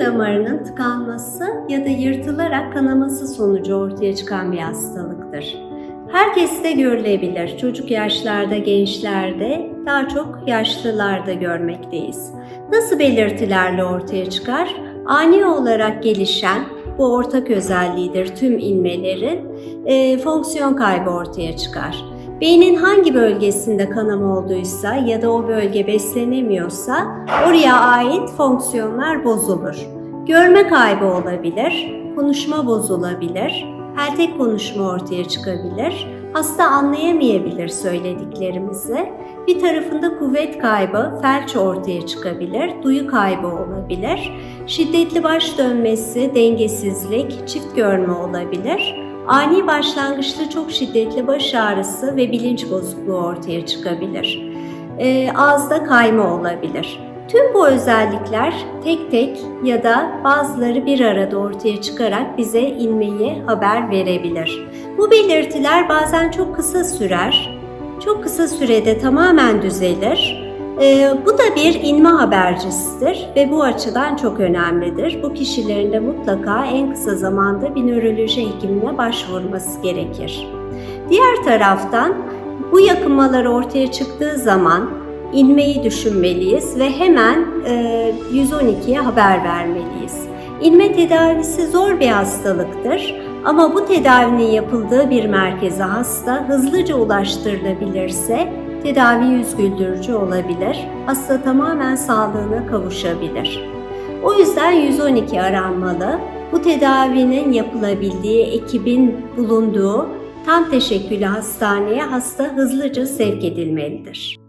damarının tıkanması ya da yırtılarak kanaması sonucu ortaya çıkan bir hastalıktır. Herkeste görülebilir. Çocuk yaşlarda, gençlerde, daha çok yaşlılarda görmekteyiz. Nasıl belirtilerle ortaya çıkar? Ani olarak gelişen, bu ortak özelliğidir tüm inmelerin, e, fonksiyon kaybı ortaya çıkar. Beynin hangi bölgesinde kanama olduysa ya da o bölge beslenemiyorsa oraya ait fonksiyonlar bozulur. Görme kaybı olabilir, konuşma bozulabilir, peltek konuşma ortaya çıkabilir, hasta anlayamayabilir söylediklerimizi, bir tarafında kuvvet kaybı, felç ortaya çıkabilir, duyu kaybı olabilir, şiddetli baş dönmesi, dengesizlik, çift görme olabilir, ani başlangıçlı çok şiddetli baş ağrısı ve bilinç bozukluğu ortaya çıkabilir. Ee, ağızda kayma olabilir. Tüm bu özellikler tek tek ya da bazıları bir arada ortaya çıkarak bize inmeyi haber verebilir. Bu belirtiler bazen çok kısa sürer, çok kısa sürede tamamen düzelir. Ee, bu da bir inme habercisidir ve bu açıdan çok önemlidir. Bu kişilerin de mutlaka en kısa zamanda bir nöroloji hekimine başvurması gerekir. Diğer taraftan bu yakınmalar ortaya çıktığı zaman inmeyi düşünmeliyiz ve hemen e, 112'ye haber vermeliyiz. İnme tedavisi zor bir hastalıktır ama bu tedavinin yapıldığı bir merkeze hasta hızlıca ulaştırılabilirse tedavi yüz güldürücü olabilir, hasta tamamen sağlığına kavuşabilir. O yüzden 112 aranmalı. Bu tedavinin yapılabildiği ekibin bulunduğu tam teşekküllü hastaneye hasta hızlıca sevk edilmelidir.